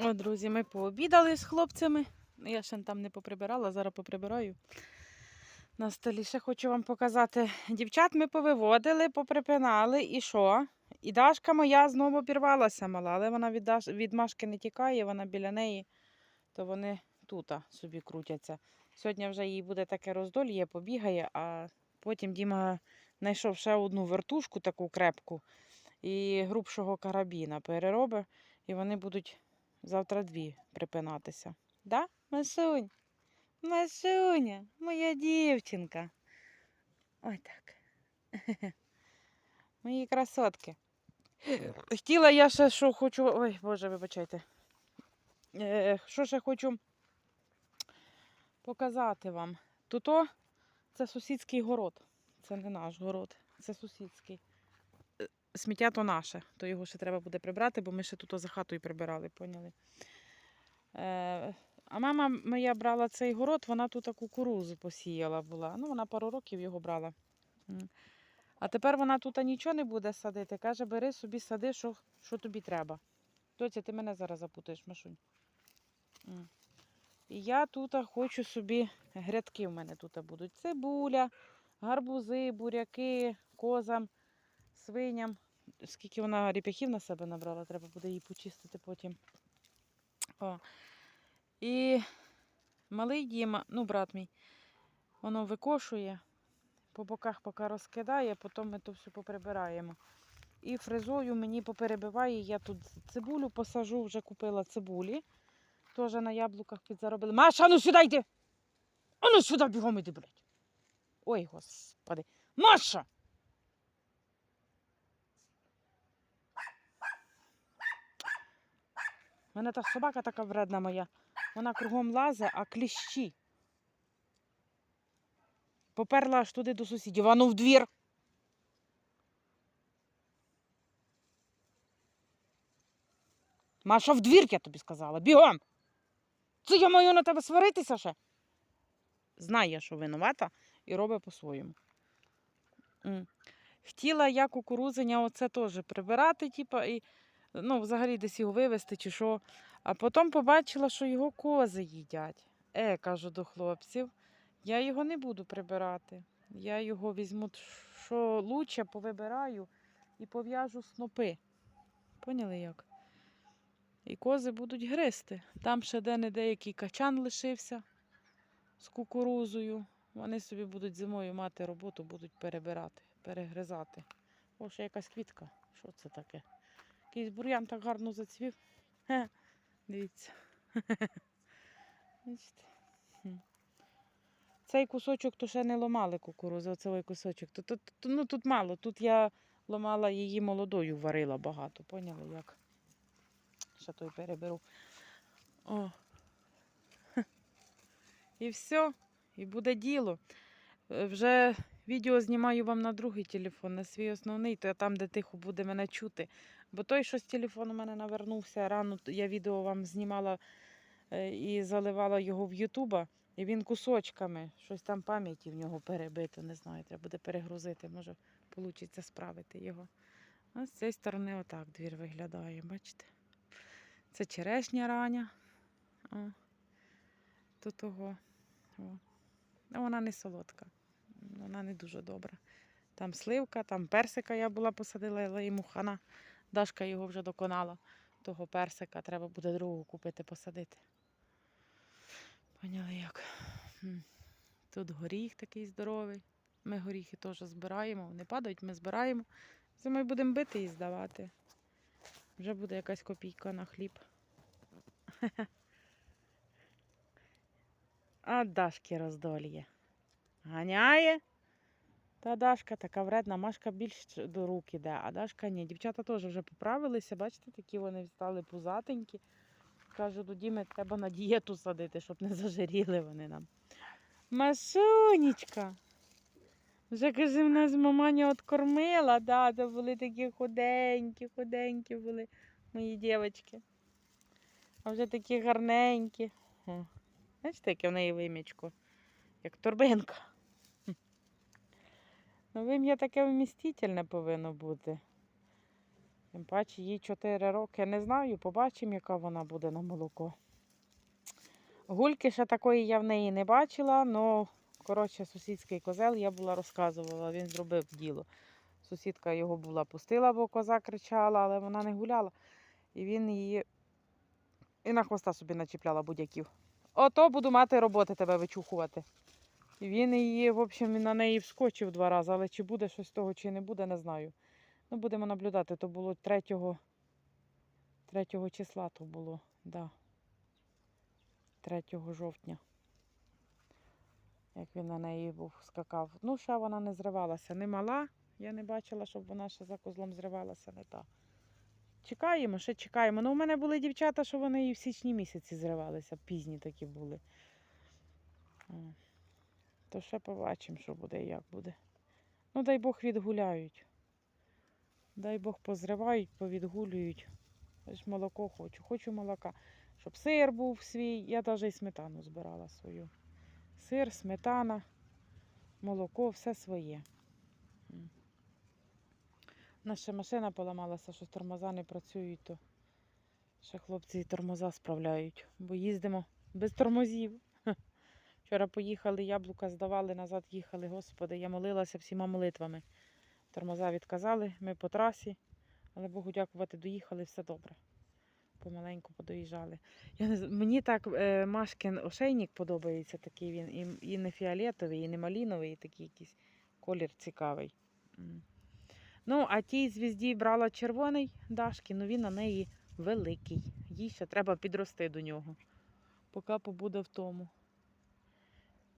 О, друзі, ми пообідали з хлопцями. Я ще там не поприбирала, зараз поприбираю. На столі ще хочу вам показати. Дівчат ми повиводили, поприпинали і що? І Дашка моя знову обірвалася мала, але вона від, Даш... від Машки не тікає, вона біля неї, то вони тут собі крутяться. Сьогодні вже їй буде таке роздольє, побігає, а потім Діма знайшов ще одну вертушку таку крепку і грубшого карабіна переробить, і вони будуть завтра дві припинатися. Да, Масунь? Масуня, моя дівчинка. Ой так. Мої красотки. Хотіла я ще що хочу. Ой, Боже, вибачайте. Е, що ще хочу показати вам. Туто це сусідський город. Це не наш город, це сусідський. Сміття то наше, то його ще треба буде прибрати, бо ми ще тут за хатою прибирали, поняли? Е, а мама моя брала цей город, вона тут кукурузу посіяла була. Ну, вона пару років його брала. А тепер вона тут нічого не буде садити. Каже, бери собі сади, що, що тобі треба. Доця, ти мене зараз запутаєш, Машунь. І я тут хочу собі, грядки в мене тут будуть. Цибуля, гарбузи, буряки, козам, свиням. Скільки вона ріп'яхів на себе набрала, треба буде її почистити потім. О. І малий Діма, ну, брат мій, воно викошує, по боках поки розкидає, потім ми то все поприбираємо. І фрезою мені поперебиває, я тут цибулю посажу, вже купила цибулі. Теж на яблуках підзаробили. Маша, ну сюди йди! А ну сюди бігом іди, блядь. Ой, господи. Маша! У мене та собака така вредна моя. Вона кругом лазе, а кліщі. Поперла аж туди до сусідів. Ану в двір. Маша, в двір, я тобі сказала. Бігом. Це я маю на тебе сваритися ще. Знає, що винувата, і робить по-своєму. Хотіла я кукурузення оце теж прибирати, типа, і ну, взагалі десь його вивезти чи що. А потім побачила, що його кози їдять. Е, кажу до хлопців, я його не буду прибирати. Я його візьму, що лучше, повибираю і пов'яжу снопи. Поняли як? І кози будуть гризти. Там ще де-не-де який качан лишився з кукурузою. Вони собі будуть зимою мати роботу, будуть перебирати, перегризати. О, ще якась квітка. Що це таке? Якийсь бур'ян так гарно зацвів. Хе, дивіться. Бачите? Цей кусочок то ще не ломали кукурузу, оцей кусочок. Тут, тут, ну, тут мало. Тут я ламала її молодою, варила багато. Поняли як? Ще той переберу. О. І все. І буде діло. Е, Вже відео знімаю вам на другий телефон, на свій основний, то там, де тихо буде мене чути. Бо той, що з телефону у мене навернувся рано, я відео вам знімала е, і заливала його в Ютуба, і він кусочками, щось там пам'яті в нього перебито, не знаю, треба буде перегрузити, може вийде справити його. А з цієї сторони отак двір виглядає, бачите? Це черешня раня. О, тут того. О. Ну, вона не солодка, вона не дуже добра. Там сливка, там персика я була посадила, але йому хана. Дашка його вже доконала. Того персика треба буде другого купити, посадити. Поняли як? Тут горіх такий здоровий. Ми горіхи теж збираємо. Вони падають, ми збираємо. Зимою будемо бити і здавати. Вже буде якась копійка на хліб. А Дашки роздоліє. Ганяє. Та Дашка така вредна, Машка більш до рук іде, а Дашка ні. Дівчата теж вже поправилися, бачите, такі вони стали пузатенькі. Кажу, до Діми, треба на дієту садити, щоб не зажиріли вони нам. Машунечка. Вже каже, в нас маманя откормила, да, то були такі худенькі, худенькі були мої дівчатки. А вже такі гарненькі. О, Бачите, яке в неї вим'ячко, як торбинка. Ну, вим'я таке вмістительне повинно бути. Тим паче їй 4 роки. Не знаю, побачимо, яка вона буде на молоко. Гульки ще такої я в неї не бачила, але, коротше, сусідський козел я була розказувала, він зробив діло. Сусідка його була пустила, бо коза кричала, але вона не гуляла. І він її і на хвоста собі начіпляла будь-яків. Ото буду мати роботи тебе вичухувати. Він її, в общем, на неї вскочив два рази, але чи буде щось того, чи не буде, не знаю. Ну, будемо наблюдати. То було 3, 3 числа то було, да. 3 жовтня. Як він на неї був скакав. Ну, ще вона не зривалася. Не мала. Я не бачила, щоб вона ще за козлом зривалася, не та. Чекаємо, ще чекаємо. Ну, у мене були дівчата, що вони і в січні місяці зривалися, пізні такі були. То ще побачимо, що буде і як буде. Ну, дай Бог відгуляють. Дай Бог позривають, повідгулюють. Ж молоко хочу. Хочу молока. Щоб сир був свій. Я навіть і сметану збирала свою. Сир, сметана, молоко, все своє. Ще машина поламалася, що тормоза не працюють, то ще хлопці тормоза справляють, бо їздимо без тормозів. Вчора поїхали, яблука здавали, назад їхали. Господи, я молилася всіма молитвами. Тормоза відказали, ми по трасі, але Богу дякувати, доїхали, все добре. Помаленьку подоїжджали. Я не, мені так е, Машкин ошейник подобається, такий він. І, і не фіолетовий, і не маліновий, і такий якийсь колір цікавий. Ну, а тій звізді брала червоний Дашки, ну він на неї великий. Їй ще треба підрости до нього, поки побуде в тому.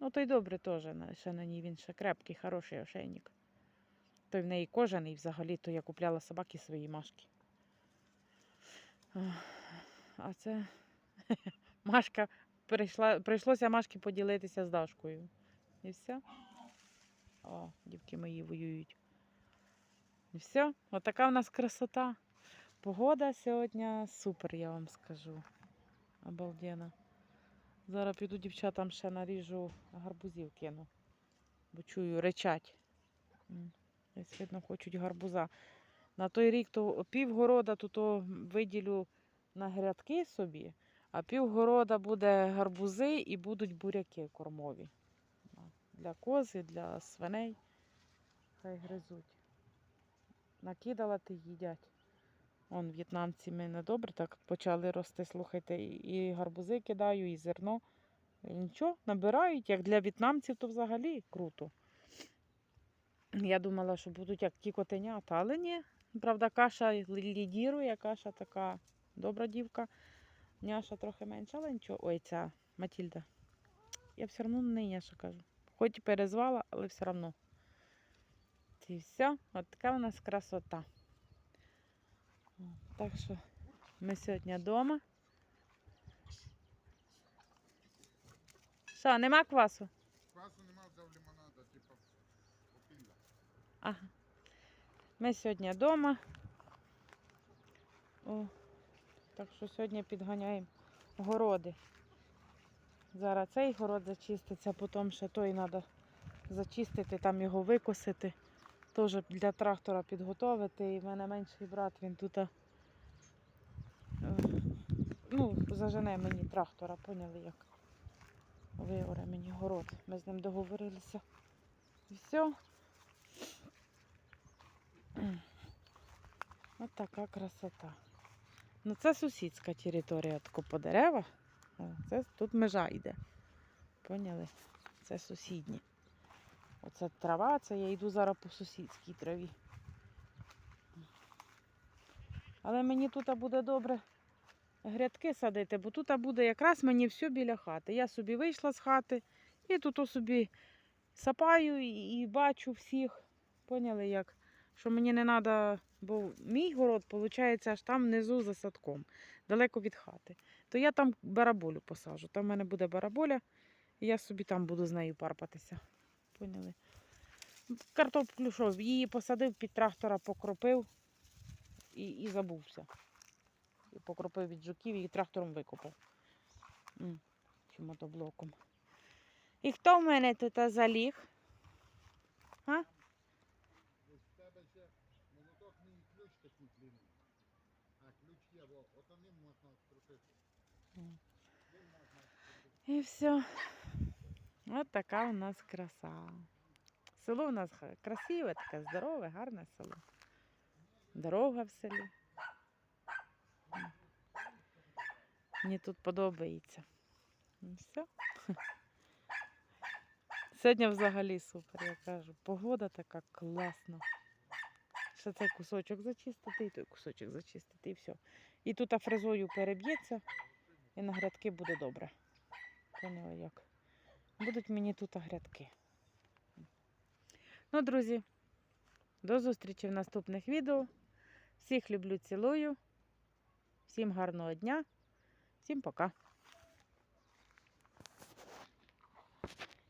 Ну, то й добре теж, ще на ній він ще крепкий, хороший ошейник. Той в неї кожаний взагалі, то я купляла собаки свої машки. А це Машка прийшла, прийшлося Машки поділитися з Дашкою. І все. О, дівки мої воюють. І все. Отака в нас красота. Погода сьогодні супер, я вам скажу. Обалденно. Зараз піду дівчатам ще наріжу гарбузів кину. Бо чую, речать. Десь видно, хочуть гарбуза. На той рік то півгорода то, то виділю на грядки собі, а півгорода буде гарбузи і будуть буряки кормові. Для кози, для свиней. Хай гризуть. Накидала ти їдять. Он в'єтнамці мене добре так почали рости, слухайте, і гарбузи кидаю, і зерно. І нічого, набирають, як для в'єтнамців, то взагалі круто. Я думала, що будуть як ті котенята, але ні. Правда, каша лі- лідірує, каша така добра дівка. Няша трохи менша, але нічого. Ой, ця Матільда. Я все одно не няша кажу. Хоч і перезвала, але все одно. І все, от така у нас красота. Так що ми сьогодні вдома. Що, нема квасу? Квасу нема, взяв лимонада, типа попінда. Ага. Ми сьогодні вдома. О, так що сьогодні підганяємо городи. Зараз цей город зачиститься, потім ще той треба зачистити, там його викосити. Теж для трактора підготовити. І в мене менший брат, він тут ну, зажене мені трактора, поняли як. Виоре мені город. Ми з ним договорилися. І все. Ось така красота. Ну це сусідська територія, тако по деревах. Це тут межа йде. Поняли? Це сусідні. Оце трава, це я йду зараз по сусідській траві. Але мені тут буде добре грядки садити, бо тут буде якраз мені все біля хати. Я собі вийшла з хати і тут собі сапаю і, бачу всіх. Поняли як? Що мені не треба, бо мій город, виходить, аж там внизу за садком, далеко від хати. То я там бараболю посаджу. Там в мене буде бараболя, і я собі там буду з нею парпатися. Поняли? Картоплю що, її посадив під трактора, покропив і, і забувся і покропив від жуків і трактором викопав. Чи мотоблоком. І хто в мене тут заліг? А? Тебе ще молоток мій ключ такий. А ключ є, от ним можна крутити. І все. От така у нас краса. Село у нас красиве, таке здорове, гарне село. Дорога в селі. Мені тут подобається. І все. Сьогодні взагалі супер, я кажу. Погода така класна. Ще цей кусочок зачистити, і той кусочок зачистити, і все. І тут фрезою переб'ється, і на грядки буде добре. Поняла як. Будуть мені тут грядки. Ну, друзі, до зустрічі в наступних відео. Всіх люблю, цілую. Всім гарного дня. Всім пока.